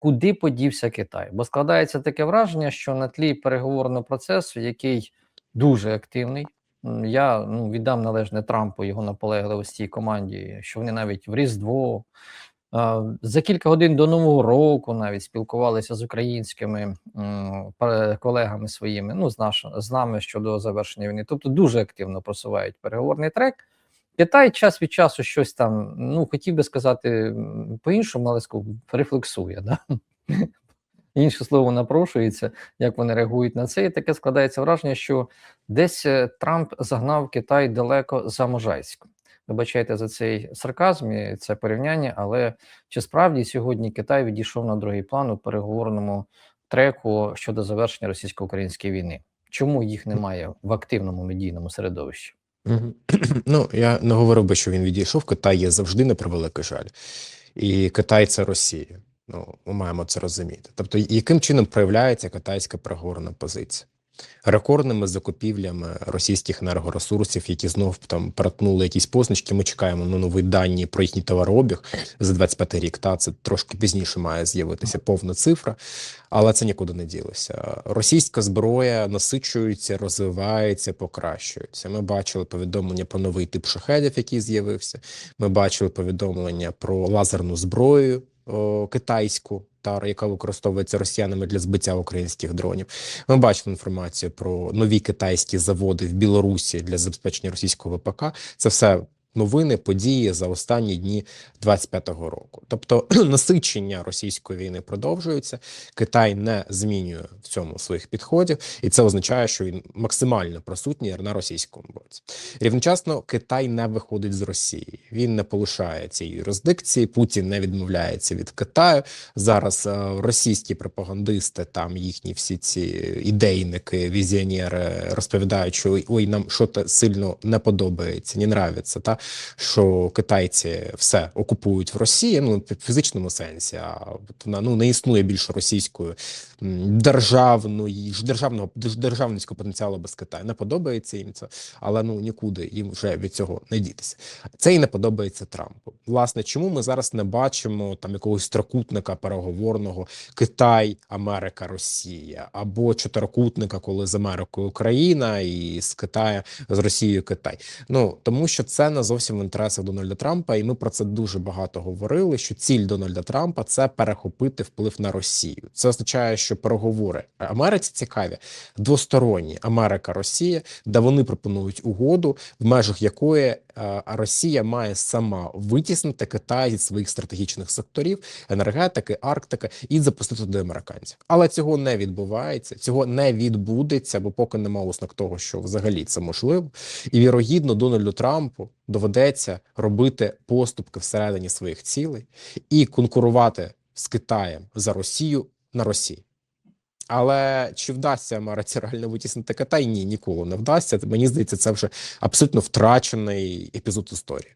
куди подівся Китай. Бо складається таке враження, що на тлі переговорного процесу, який дуже активний, я ну, віддам належне Трампу його наполегливості команді, що вони навіть в Різдво. За кілька годин до Нового року навіть спілкувалися з українськими колегами своїми, ну з наш, з нами щодо завершення війни. Тобто дуже активно просувають переговорний трек. Китай час від часу щось там, ну хотів би сказати по-іншому, але рефлексує. Да? Інше слово напрошується, як вони реагують на це. І таке складається враження, що десь е, Трамп загнав Китай далеко за Можайськ. Вибачайте за цей сарказм і це порівняння, але чи справді сьогодні Китай відійшов на другий план у переговорному треку щодо завершення російсько-української війни? Чому їх немає в активному медійному середовищі? Ну, я не говорив би, що він відійшов. Китай є завжди на превеликий жаль. І Китай це Росія. Ну, ми маємо це розуміти. Тобто, яким чином проявляється китайська переговорна позиція? Рекордними закупівлями російських енергоресурсів, які знов там перетнули якісь позначки. Ми чекаємо на нові дані про їхній товарообіг за 25 рік. Та це трошки пізніше має з'явитися повна цифра, але це нікуди не ділося. Російська зброя насичується, розвивається, покращується. Ми бачили повідомлення про новий тип шахедів, який з'явився. Ми бачили повідомлення про лазерну зброю китайську, та яка використовується росіянами для збиття українських дронів. Ми бачили інформацію про нові китайські заводи в Білорусі для забезпечення російського ВПК. Це все новини, події за останні дні 25-го року. Тобто насичення російської війни продовжується. Китай не змінює в цьому своїх підходів, і це означає, що він максимально присутній на російському боці. Рівночасно Китай не виходить з Росії. Він не полишає цієї юрисдикції. Путін не відмовляється від Китаю. Зараз е, російські пропагандисти, там їхні всі ці ідейники, візіонери розповідають, що ой, нам що то сильно не подобається, не нравиться, та що китайці все окупують в Росії, ну в фізичному сенсі, а вона ну не існує більше російської державної державного держ- державницького потенціалу без Китаю. Не подобається їм це, але ну нікуди їм вже від цього не дітися. Це і не подобається Трампу. Власне, чому ми зараз не бачимо там якогось трикутника переговорного Китай, Америка, Росія або чотирикутника, коли з Америкою Україна і з Китаю з Росією Китай. Ну тому що це не зовсім в інтересах Дональда Трампа, і ми про це дуже багато говорили. Що ціль Дональда Трампа це перехопити вплив на Росію. Це означає, що переговори Америці цікаві двосторонні Америка Росія, де вони пропонують угоду, в межах якої е, Росія має сама витіснити Китай зі своїх стратегічних секторів, енергетики, Арктики і запустити до американців. Але цього не відбувається, цього не відбудеться, бо поки немає ознак того, що взагалі це можливо, і вірогідно Дональду Трампу доведеться робити поступки всередині своїх цілей і конкурувати з Китаєм за Росію на Росії. Але чи вдасться Америці реально витіснити Китай? Ні, ніколи не вдасться. Мені здається, це вже абсолютно втрачений епізод історії.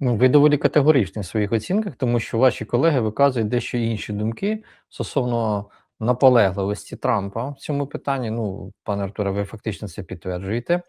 Ну, ви доволі категоричні в своїх оцінках, тому що ваші колеги виказують дещо інші думки стосовно наполегливості Трампа в цьому питанні. Ну, пане Артуре, ви фактично це підтверджуєте.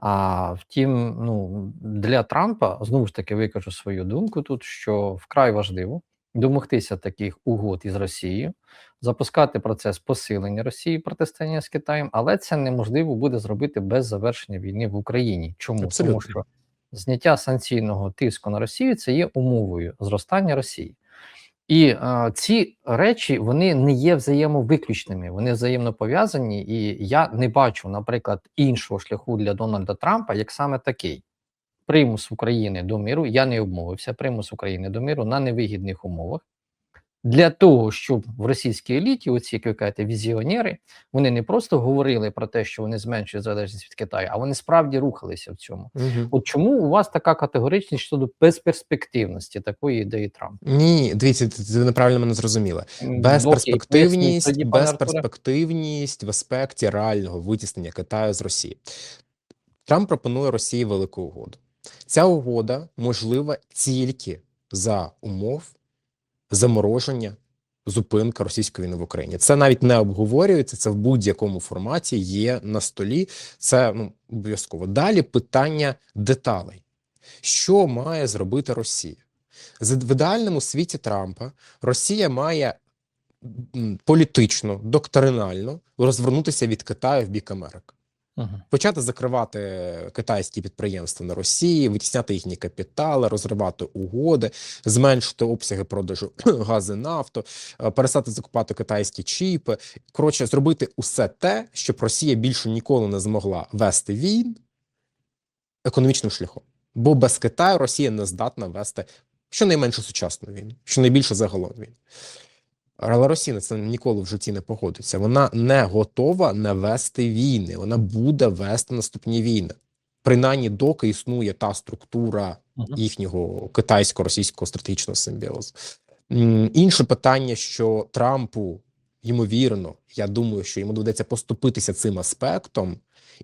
А втім, ну для Трампа знову ж таки викажу свою думку тут, що вкрай важливо домогтися таких угод із Росією, запускати процес посилення Росії протистояння з Китаєм, але це неможливо буде зробити без завершення війни в Україні. Чому Абсолютно. тому, що зняття санкційного тиску на Росію це є умовою зростання Росії. І е, ці речі вони не є взаємовиключними, вони взаємно пов'язані. І я не бачу, наприклад, іншого шляху для Дональда Трампа, як саме такий примус України до миру. Я не обмовився, примус України до миру на невигідних умовах. Для того, щоб в російській еліті, оці, як ви кажете, візіонери, вони не просто говорили про те, що вони зменшують залежність від Китаю, а вони справді рухалися в цьому. От чому у вас така категоричність щодо безперспективності такої ідеї Трампа? Ні, дивіться, ви неправильно мене зрозуміли. Окей, Безперспективність, Артуре. безперспективність в аспекті реального витіснення Китаю з Росії. Трамп пропонує Росії велику угоду. Ця угода можлива тільки за умов замороження, зупинка російської війни в Україні. Це навіть не обговорюється. Це в будь-якому форматі є на столі. Це ну обов'язково. Далі питання деталей. Що має зробити Росія? В ідеальному світі Трампа Росія має політично, доктринально розвернутися від Китаю в бік Америки. Угу. Почати закривати китайські підприємства на Росії, витісняти їхні капітали, розривати угоди, зменшити обсяги продажу газу, нафту, е, перестати закупати китайські чіпи. Коротше, зробити усе те, щоб Росія більше ніколи не змогла вести війн економічним шляхом. Бо без Китаю Росія не здатна вести щонайменше сучасну війну, щонайбільше загалом війну. Росія це ніколи в житті не погодиться. Вона не готова не вести війни. Вона буде вести наступні війни. Принаймні, доки існує та структура їхнього китайсько-російського стратегічного симбіозу. Інше питання, що Трампу, ймовірно, я думаю, що йому доведеться поступитися цим аспектом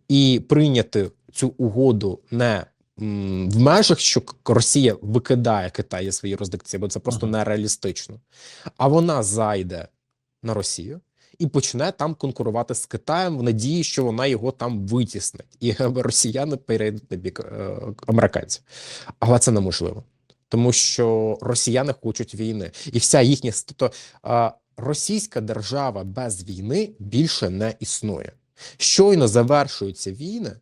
і прийняти цю угоду не в межах, що Росія викидає Китай із своєї юрисдикції, бо це просто Мгм. нереалістично. А вона зайде на Росію і почне там конкурувати з Китаєм в надії, що вона його там витіснить, і росіяни перейдуть на бік е, американців. Але це неможливо, тому що росіяни хочуть війни, і вся їхня тобто, е, російська держава без війни більше не існує. Щойно завершуються війни.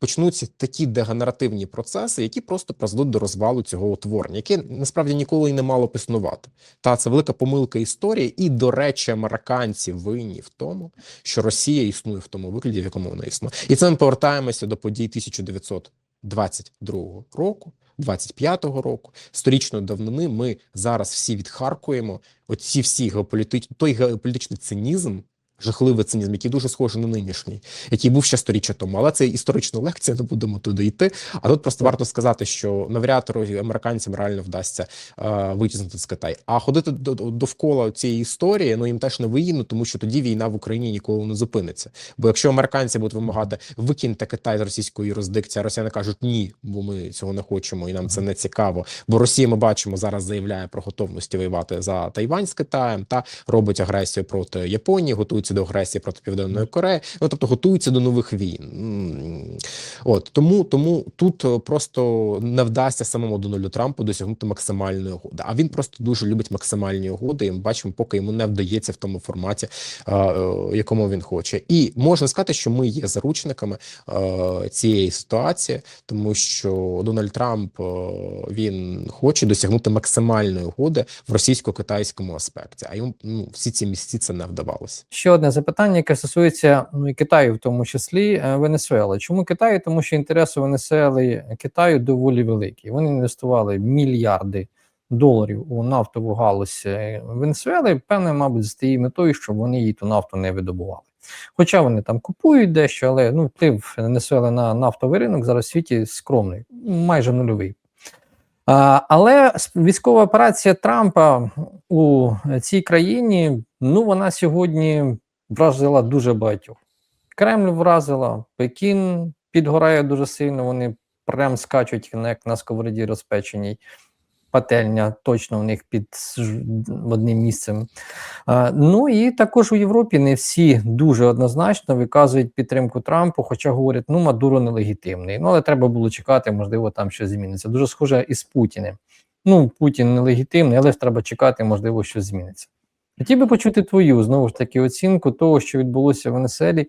Почнуться такі дегенеративні процеси, які просто призведуть до розвалу цього утворення, яке насправді ніколи і не мало б існувати. Та це велика помилка історії, і, до речі, американці винні в тому, що Росія існує в тому вигляді, в якому вона існує. І це ми повертаємося до подій 1922 року, 25-го року, сторічної давнини. Ми зараз всі відхаркуємо оці всі геополітичні той геополітичний цинізм. Жахливий цинізм, який дуже схожий на нинішній, який був ще сторіччя тому. Але це історична лекція, не будемо туди йти. А тут просто варто сказати, що навряд американцям реально вдасться е, витіснути з Китаю. А ходити до- до- довкола цієї історії, ну їм теж не вигідно, тому що тоді війна в Україні ніколи не зупиниться. Бо якщо американці будуть вимагати викиньте Китай з російської юрисдикції, а росіяни кажуть ні, бо ми цього не хочемо, і нам це не цікаво. Бо Росія, ми бачимо, зараз заявляє про готовності воювати за Тайвань з Китаєм та робить агресію проти Японії, готується до агресії проти Південної Кореї. Ну тобто готується до нових війн. От тому, тому тут е, просто не вдасться самому Дональду Трампу досягнути максимальної угоди. А він просто дуже любить максимальні угоди. І ми бачимо, поки йому не вдається в тому форматі, е, е, якому він хоче. І можна сказати, що ми є заручниками цієї ситуації, тому що Дональд Трамп він хоче досягнути максимальної угоди в російсько-китайському аспекті. А йому ну, всі ці місяці це не вдавалося. Ще одне запитання, яке стосується ну, і Китаю, в тому числі е, Венесуели. Чому Китаю? Тому що інтереси Венесуели Китаю доволі великі. Вони інвестували мільярди доларів у нафтову галузь е, Венесуели, певне, мабуть, з тією метою, щоб вони їй ту нафту не видобували. Хоча вони там купують дещо, але ну, вплив Венесуели на нафтовий ринок зараз в світі скромний, майже нульовий. А, але військова операція Трампа у цій країні, ну вона сьогодні вразила дуже багатьох. Кремль вразила, Пекін підгорає дуже сильно, вони прям скачуть як на сковороді розпеченій. Пательня точно у них під одним місцем. Ну і також у Європі не всі дуже однозначно виказують підтримку Трампу, хоча говорять, ну Мадуро нелегітимний. Ну але треба було чекати, можливо, там щось зміниться. Дуже схоже із Путіним. Ну, Путін нелегітимний, але ж треба чекати, можливо, щось зміниться. Хотів би почути твою знову ж таки оцінку того, що відбулося в Венеселі,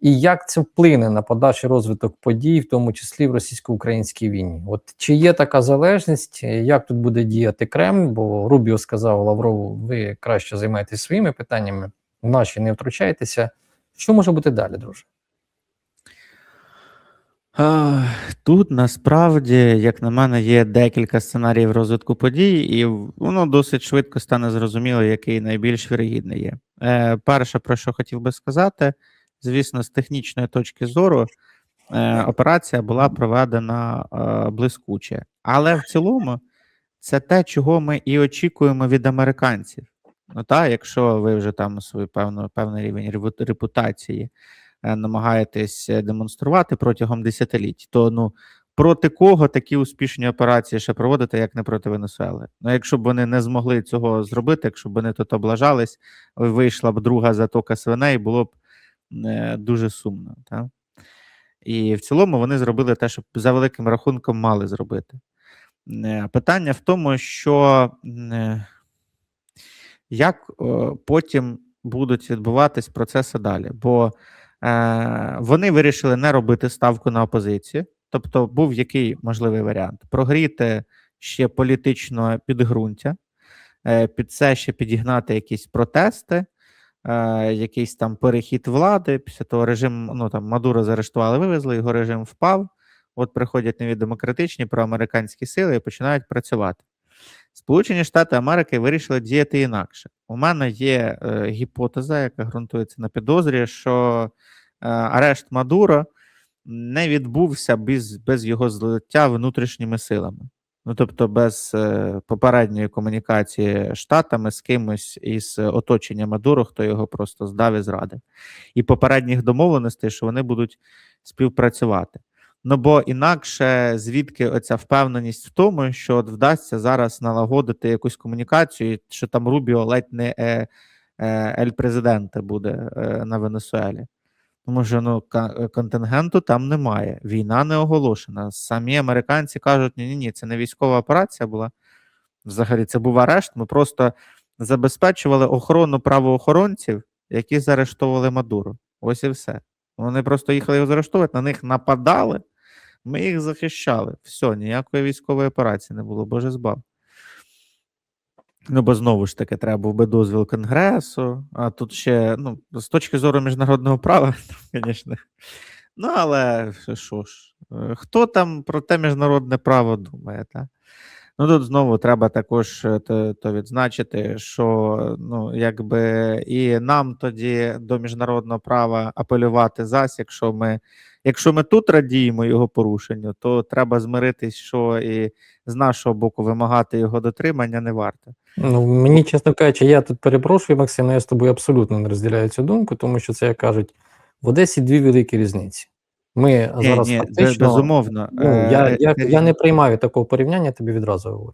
і як це вплине на подальший розвиток подій, в тому числі в російсько-українській війні. От чи є така залежність, як тут буде діяти Кремль? Бо Рубіо сказав Лаврову, ви краще займайтеся своїми питаннями, наші не втручайтеся. Що може бути далі, друже? Тут насправді, як на мене, є декілька сценаріїв розвитку подій, і воно досить швидко стане зрозуміло, який найбільш вірогідний є. Е, Перше, про що хотів би сказати, звісно, з технічної точки зору, е, операція була проведена е, блискуче. Але в цілому це те, чого ми і очікуємо від американців. Ну так, якщо ви вже там свій певно, певний рівень репутації намагаєтесь е, демонструвати протягом десятиліть, то ну проти кого такі успішні операції ще проводити, як не проти Венесуели? Ну, якщо б вони не змогли цього зробити, якщо б вони тут облажались, вийшла б друга затока свиней, було б е, дуже сумно. Так? І в цілому вони зробили те, що за великим рахунком мали зробити. Е, Питання в тому, що е, як е, потім будуть відбуватись процеси далі. Бо е, вони вирішили не робити ставку на опозицію. Тобто, був який можливий варіант: прогріти ще політичне підґрунтя, е, під це ще підігнати якісь протести, е, якийсь там перехід влади. Після того режим ну там Мадуро заарештували, вивезли, його режим впав. От приходять нові демократичні проамериканські сили і починають працювати. Сполучені Штати Америки вирішили діяти інакше. У мене є е, гіпотеза, яка ґрунтується на підозрі, що е, арешт Мадуро не відбувся без, без його злиття внутрішніми силами. Ну тобто, без е, попередньої комунікації штатами з кимось із оточення Мадуро, хто його просто здав і зрадив, і попередніх домовленостей, що вони будуть співпрацювати. Ну бо інакше звідки оця впевненість в тому, що от вдасться зараз налагодити якусь комунікацію, що там Рубіо ледь не е, е, ель президенте буде е, на Венесуелі. Тому що ну ка- контингенту там немає. Війна не оголошена. Самі американці кажуть: ні, ні, ні, це не військова операція була. Взагалі, це був арешт. Ми просто забезпечували охорону правоохоронців, які заарештовували Мадуру. Ось і все. Вони просто їхали його заарештовувати, на них нападали, ми їх захищали. Все, ніякої військової операції не було, боже збав. Ну, бо знову ж таки, треба був би дозвіл Конгресу, а тут ще, ну, з точки зору міжнародного права, звісно. Ну, але що ж, е, хто там про те міжнародне право думає, так? Ну, тут знову треба також е, то, то відзначити, що ну, якби і нам тоді до міжнародного права апелювати зась, якщо ми, якщо ми тут радіємо його порушенню, то треба змиритись, що і з нашого боку вимагати його дотримання не варто. Ну, мені, чесно кажучи, я тут перепрошую, Максим, я з тобою абсолютно не розділяю цю думку, тому що це, як кажуть, в Одесі дві великі різниці. Ми Ні, зараз ні, фактично. безумовно. Ну, я, е, я, я не приймаю такого порівняння, тобі відразу говорю.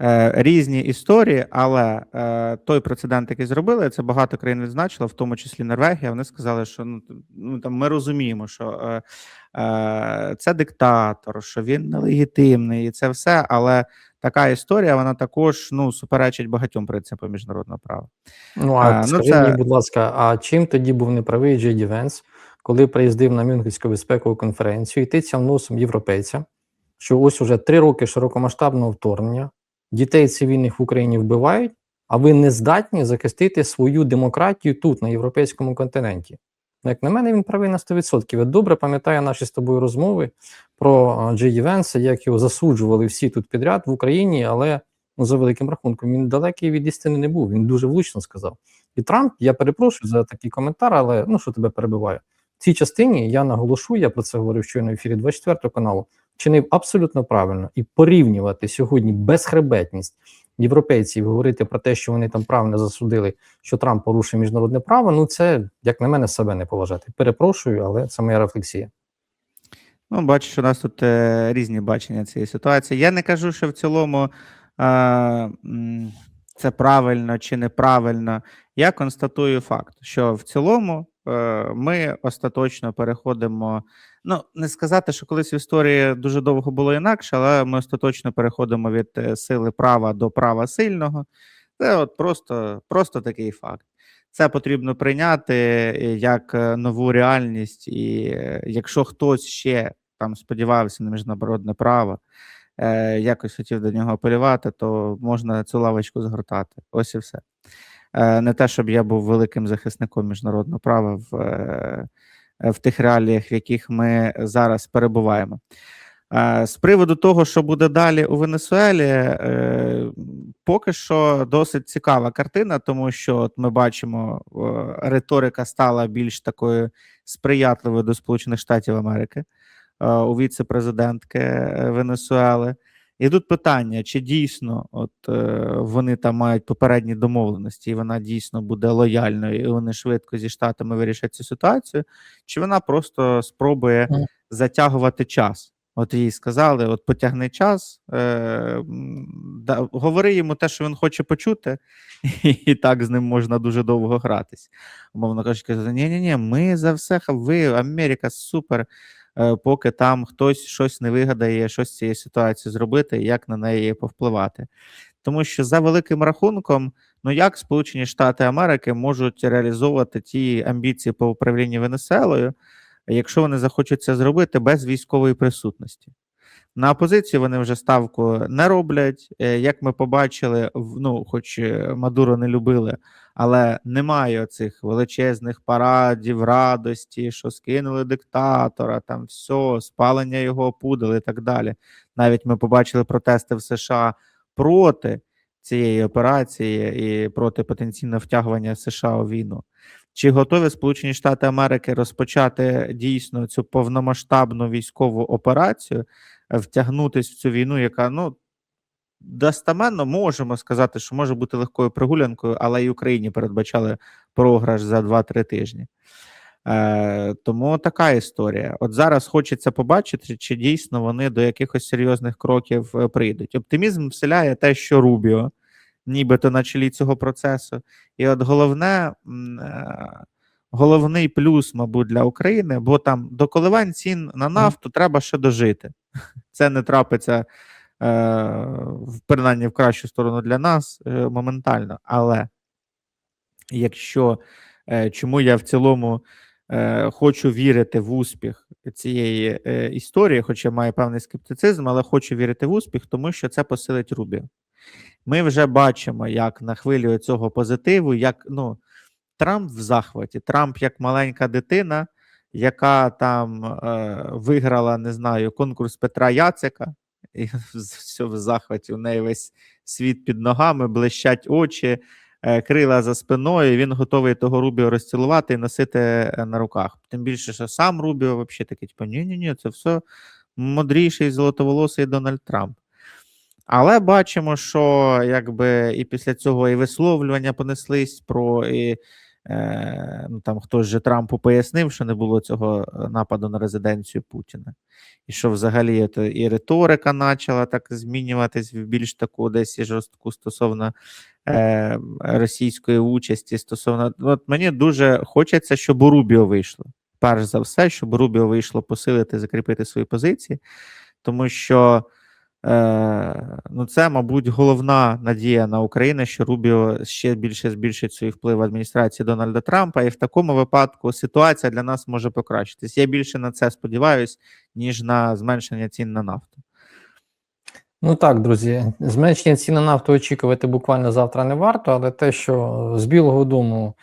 е, різні історії, але е, той прецедент, який зробили, це багато країн відзначило, в тому числі Норвегія. Вони сказали, що ну, ну там ми розуміємо, що е, е, це диктатор, що він нелегітимний, і це все. Але така історія вона також ну суперечить багатьом принципам міжнародного права. Ну, а А, ну, це- мені, будь ласка, а чим тоді був неправий Джей Ді Венс, коли приїздив на Мюнхенську безпекову конференцію і тицяв носом європейця, що ось уже три роки широкомасштабного вторгнення, дітей цивільних в Україні вбивають, а ви не здатні захистити свою демократію тут, на європейському континенті. Ну, Як на мене, він правий на 100%. Я добре пам'ятаю наші з тобою розмови про Джей Ді Венса, як його засуджували всі тут підряд в Україні, але ну, за великим рахунком він далекий від істини не був. Він дуже влучно сказав. І Трамп, я перепрошую за такий коментар, але ну що тебе перебиваю. Цій частині я наголошу, я про це говорив щойно в ефірі 24 каналу. Чинив абсолютно правильно і порівнювати сьогодні безхребетність європейців, говорити про те, що вони там правильно засудили, що Трамп порушив міжнародне право. Ну це як на мене себе не поважати. Перепрошую, але це моя рефлексія. Ну, бачу, що у нас тут е, різні бачення цієї ситуації. Я не кажу, що в цілому е, це правильно чи неправильно. Я констатую факт, що в цілому ми остаточно переходимо. Ну, не сказати, що колись в історії дуже довго було інакше, але ми остаточно переходимо від е, сили права до права сильного. Це от просто, просто такий факт. Це потрібно прийняти е, як е, нову реальність, і е, якщо хтось ще там сподівався на міжнародне право, е, якось хотів до нього апелювати, то можна цю лавочку згортати. Ось і все. Е, не те, щоб я був великим захисником міжнародного права в, е, в тих реаліях, в яких ми зараз перебуваємо. Е, З приводу того, що буде далі у Венесуелі, поки що досить цікава картина, тому що от ми бачимо, риторика стала більш такою сприятливою до Сполучених Штатів Америки у віце-президентки Венесуели. І тут питання: чи дійсно от е, вони там мають попередні домовленості, і вона дійсно буде лояльною, і вони швидко зі штатами вирішать цю ситуацію, чи вона просто спробує затягувати час? От їй сказали: от потягни час, е, да, говори йому те, що він хоче почути, і так з ним можна дуже довго гратись. Умовно кажучи, ні, ні, ні, ми за все, ви, Америка, супер. Е, поки там хтось щось не вигадає, щось цієї ситуації зробити, як на неї повпливати. Тому що за великим рахунком, ну як Сполучені Штати Америки можуть реалізовувати ті амбіції по управлінню Венесуелою, якщо вони захочуть це зробити без військової присутності? На опозицію вони вже ставку не роблять. Е, Як ми побачили, ну, хоч е, Мадуро не любили, але немає цих величезних парадів, радості, що скинули диктатора, там все, спалення його опудали і так далі. Навіть ми побачили протести в США проти цієї операції і проти потенційного втягування США у війну. Чи готові Сполучені Штати Америки розпочати дійсно цю повномасштабну військову операцію, втягнутись в цю війну, яка ну достаменно можемо сказати, що може бути легкою прогулянкою, але і Україні передбачали програш за 2-3 тижні. Е, тому така історія. От зараз хочеться побачити, чи дійсно вони до якихось серйозних кроків е, прийдуть. Оптимізм вселяє те, що Рубіо, нібито на чолі цього процесу. І от головне, е, головний плюс, мабуть, для України, бо там до коливань цін на нафту треба ще дожити. Це не трапиться принаймні в кращу сторону для нас е, моментально. Але якщо е, чому я в цілому е, хочу вірити в успіх цієї е, історії, хоча маю певний скептицизм, але хочу вірити в успіх, тому що це посилить Рубіо. Ми вже бачимо, як на хвилі цього позитиву, як ну, Трамп в захваті, Трамп як маленька дитина, яка там е, виграла, не знаю, конкурс Петра Яцика, і все в захваті. У неї весь світ під ногами, блищать очі, е, крила за спиною. Він готовий того Рубіо розцілувати і носити е, на руках. Тим більше, що сам Рубіо взагалі такий, типу, ні-ні-ні, це все мудріший золотоволосий Дональд Трамп. Але бачимо, що якби і після цього і висловлювання понеслись про і, е, ну там хтось же Трампу пояснив, що не було цього е, нападу на резиденцію Путіна. І що взагалі це і риторика почала так змінюватись в більш таку десь жорстку стосовно е, російської участі. Стосовно от мені дуже хочеться, щоб у Рубіо вийшло. Перш за все, щоб Рубіо вийшло посилити, закріпити свої позиції, тому що. Е, ну, це, мабуть, головна надія на Україну, що Рубіо ще більше збільшить свій вплив в адміністрації Дональда Трампа, і в такому випадку ситуація для нас може покращитись. Я більше на це сподіваюся, ніж на зменшення цін на нафту. Ну так, друзі, зменшення цін на нафту очікувати буквально завтра не варто, але те, що з Білого Дому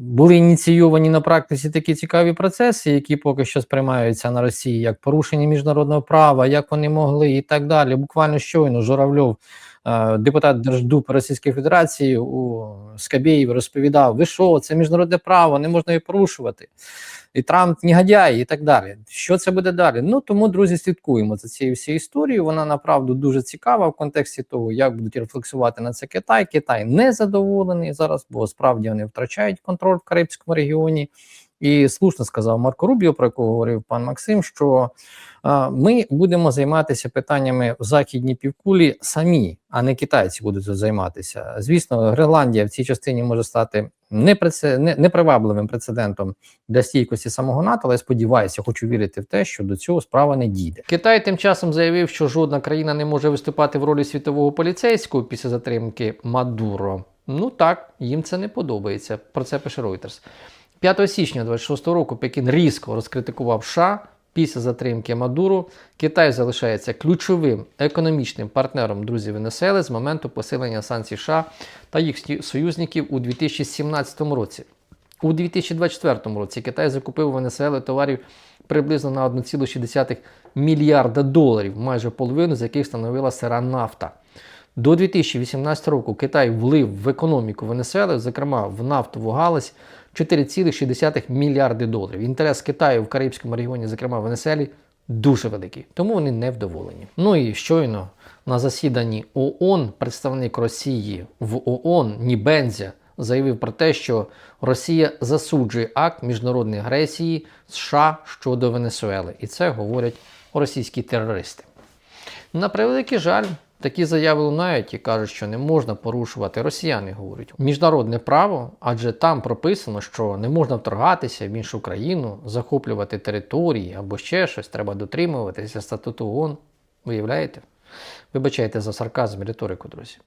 були ініційовані на практиці такі цікаві процеси, які поки що сприймаються на Росії як порушення міжнародного права, як вони могли і так далі. Буквально щойно Журавльов, депутат Держдупи Російської Федерації у Скабєєві розповідав: ви що, це міжнародне право, не можна його порушувати і Трамп негодяй, і так далі. Що це буде далі? Ну тому, друзі, слідкуємо за цією всією історією. Вона направду дуже цікава в контексті того, як будуть рефлексувати на це Китай. Китай не задоволений зараз, бо справді вони втрачають контроль в Карибському регіоні. І слушно сказав Марко Рубіо, про якого говорив пан Максим, що а, ми будемо займатися питаннями в західній півкулі самі, а не китайці будуть займатися. Звісно, Гренландія в цій частині може стати непривабливим прецедентом для стійкості самого НАТО, але я сподіваюся, хочу вірити в те, що до цього справа не дійде. Китай тим часом заявив, що жодна країна не може виступати в ролі світового поліцейського після затримки Мадуро. Ну так, їм це не подобається. Про це пише Reuters. 5 січня 26 року Пекін різко розкритикував США після затримки Мадуру. Китай залишається ключовим економічним партнером друзів Венесуели з моменту посилення санкцій США та їх союзників у 2017 році. У 2024 році Китай закупив у Венесуели товарів приблизно на 1,6 мільярда доларів, майже половину з яких становила сира нафта. До 2018 року Китай влив в економіку Венесуели, зокрема в нафтову галузь, 4,6 мільярди доларів. Інтерес Китаю в Карибському регіоні, зокрема в Венесуелі, дуже великий, тому вони не вдоволені. Ну і щойно на засіданні ООН представник Росії в ООН Нібензя заявив про те, що Росія засуджує акт міжнародної агресії США щодо Венесуели, і це говорять російські терористи. На превеликий жаль, Такі заяви лунають і кажуть, що не можна порушувати росіяни, говорять міжнародне право, адже там прописано, що не можна вторгатися в іншу країну, захоплювати території або ще щось, треба дотримуватися статуту ООН. Виявляєте? Вибачайте за сарказм і риторику, друзі.